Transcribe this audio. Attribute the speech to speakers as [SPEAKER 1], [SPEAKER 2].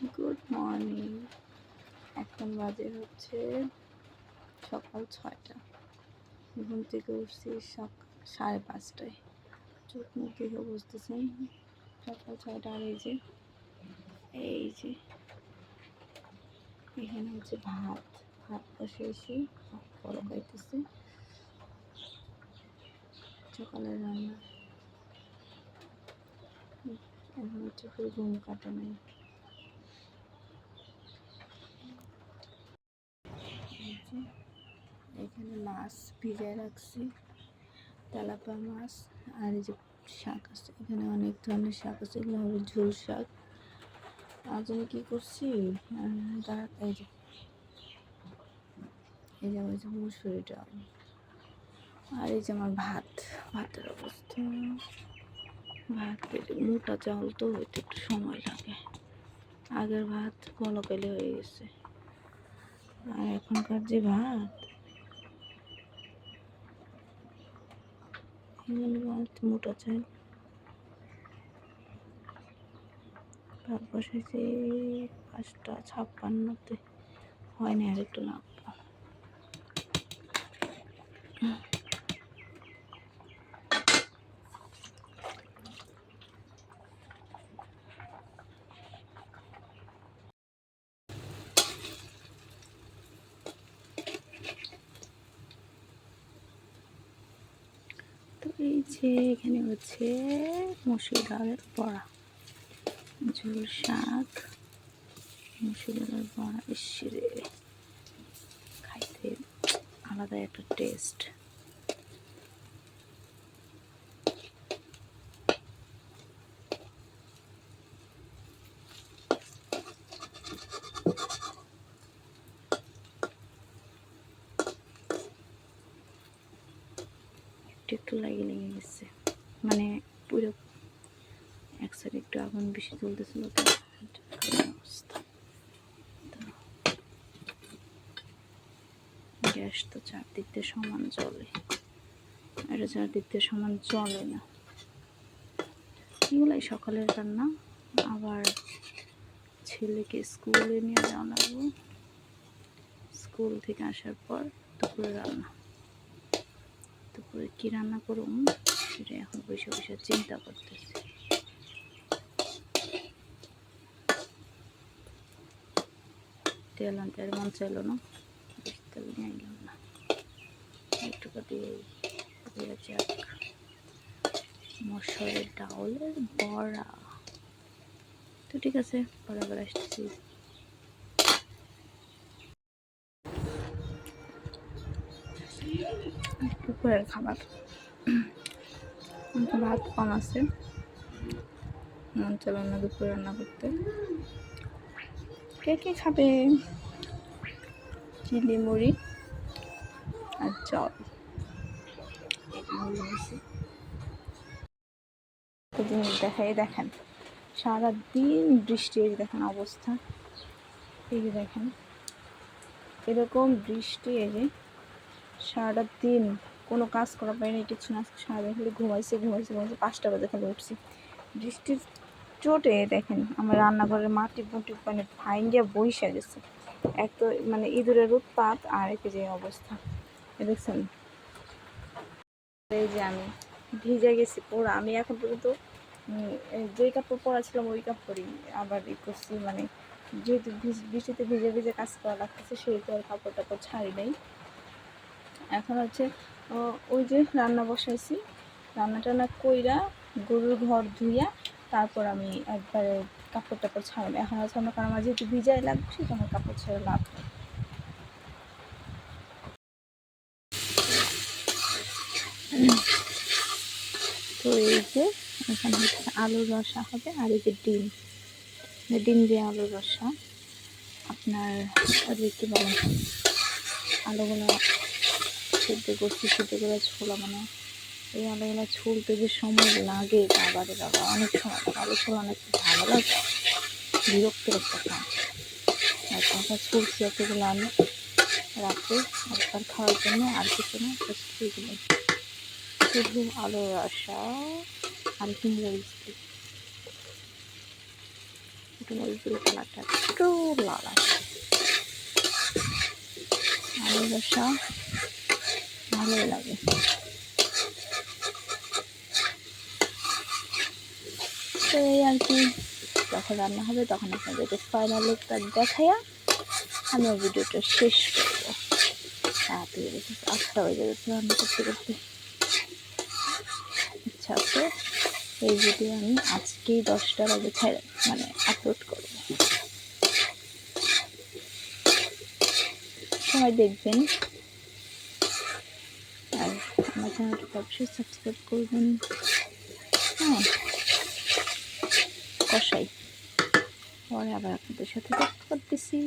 [SPEAKER 1] Good morning এখন বাজে হচ্ছে সকাল ছয়টা। ঘুম থেকে উঠছি সকাল সাড়ে পাঁচটায়। চোখ মুখ দেখে বুঝতেছেন সকাল ছয়টা আর এই যে এই যে, এখানে হচ্ছে ভাত। ভাত বসিয়েছি ভাত বড় খাইতেছে। সকালের রান্না। এখন হচ্ছে ঘুম কাটা নেই এই যে এখানে মাছ ভিজায় রাখছি, তেলাপা মাছ, আর এই যে শাক আছে। এখানে অনেক ধরনের শাক আছে, এগুলো হবে ঝোল শাক। আজ আমি কী করছি? এই যে। এই যে আমার মুসুরি ডাল, আর এই যে আমার ভাত, ভাতের অবস্থা। ভাত মোটা চাউল তো হইতে একটু সময় লাগে। আগের ভাত বলকালে হয়ে গেছে। আর এখনকার যে ভাত মোটা চাল। ভাত বসেছে পাঁচটা ছাপ্পান্নতে। হয়নি আর একটু লাগবে তো এই যে এখানে হচ্ছে মুসুর ডালের বড়া। ঝোল শাক, মসুর ডালের বড়া ইসরে খাইতে আলাদা একটা টেস্ট একটু একটু লাগে গেছে। মানে পুরো এক সাইড একটু আগুন বেশি চলতেছিল তো এটা খারাপ অবস্থা। গ্যাস তো চারদিক দিয়ে সমান চলে। এটা চারদিক দিয়ে সমান চলে না। এগুলাই সকালের রান্না। আবার ছেলেকে স্কুলে নিয়ে যাওয়া লাগবে। স্কুল থেকে আসার পর দুপুরে রান্না। দুপুরে কী রান্না করুম সেটা এখন বসে বসে চিন্তা করতেছি। তেল আনতে আর মন চাইলো না। তেল নিয়ে আইলাম না। একটুকু দিয়ে যাক। মশারের ডাউলের বড়া। তো ঠিক আছে পরে আবার আসতেছি। দুপুরের খাবার। ভাত কম আছে। মন চলো না দুপুরে রান্না করতে। কে কে খাবে? চিলি, মুড়ি আর জল। দেখাই দেখেন, সারাদিন বৃষ্টি, এই দেখেন অবস্থা। এই যে দেখেন, এরকম বৃষ্টি, এই যে সারাটা দিন কোনো কাজ করা পারিনি কিছু না সারাদিন খালি ঘুমাইছে ঘুমাইছে ঘুমাইছে, পাঁচটা বাজে খালি উঠছি। বৃষ্টির চোটে দেখেন আমার রান্নাঘরের মাটি মুটি মানে ভাঙ্গিয়া বইসা গেছে। এক তো মানে ইঁদুরের উৎপাত আর একে যে অবস্থা। দেখছেন? এই যে আমি ভিজে গেছি পুরো আমি এখন পর্যন্ত যে কাপড় পরা ছিলাম, ওই কাপড়ই আবার ই করছি। মানে যেহেতু বৃষ্টিতে ভিজে ভিজে কাজ করা লাগতেছে, সেহেতু আর কাপড় টাপড় ছাড়ি নাই। এখন হচ্ছে ওই যে রান্না বসাইছি। রান্না টান্না কইরা গরুর ঘর ধুইয়া তারপর আমি একবারে কাপড় টাপড় ছাড়াবো। এখন হচ্ছে আমার কারণ আমার যেহেতু ভিজাই লাগবে সেটা আমার কাপড় ছেড়ে লাভ তো এই যে এখানে হচ্ছে আলুর রসা হবে, আর এই যে ডিম। ডিম দিয়ে আলুর রসা। আপনার কী বলেন আলুগুলো সিদ্ধ করছি সিদ্ধ করে ছোলা মানে এই আলুগুলো ছুলতে যে সময় লাগে বাবারে বাবা, অনেক সময় আলু ছোলা অনেক ভালো লাগে? বিরক্তের একটা কাজ আর টাকা ছুলছি এতগুলো আলু রাতে একবার খাওয়ার জন্য আর কিছু না শুধু আলুর রসা আর একটু মরিচগুলো কালারটা একটু লাল আসে আলু ভালোই লাগে। তো এই আর কি, যখন রান্না হবে তখন আপনাদেরকে ফাইনাল লুকটা দেখাইয়া আমি ভিডিওটা শেষ করব। তাড়াতাড়ি আটটা হয়ে যাবে রান্না করতে করতে। ইচ্ছা আছে এই ভিডিও আমি আজকেই দশটার আগে ছেড়ে মানে আপলোড করব। সবাই দেখবেন আমার চ্যানেলটা অবশ্যই সাবস্ক্রাইব করবেন। হ্যাঁ। কষাই পরে আবার আপনাদের সাথে দেখা করতেছি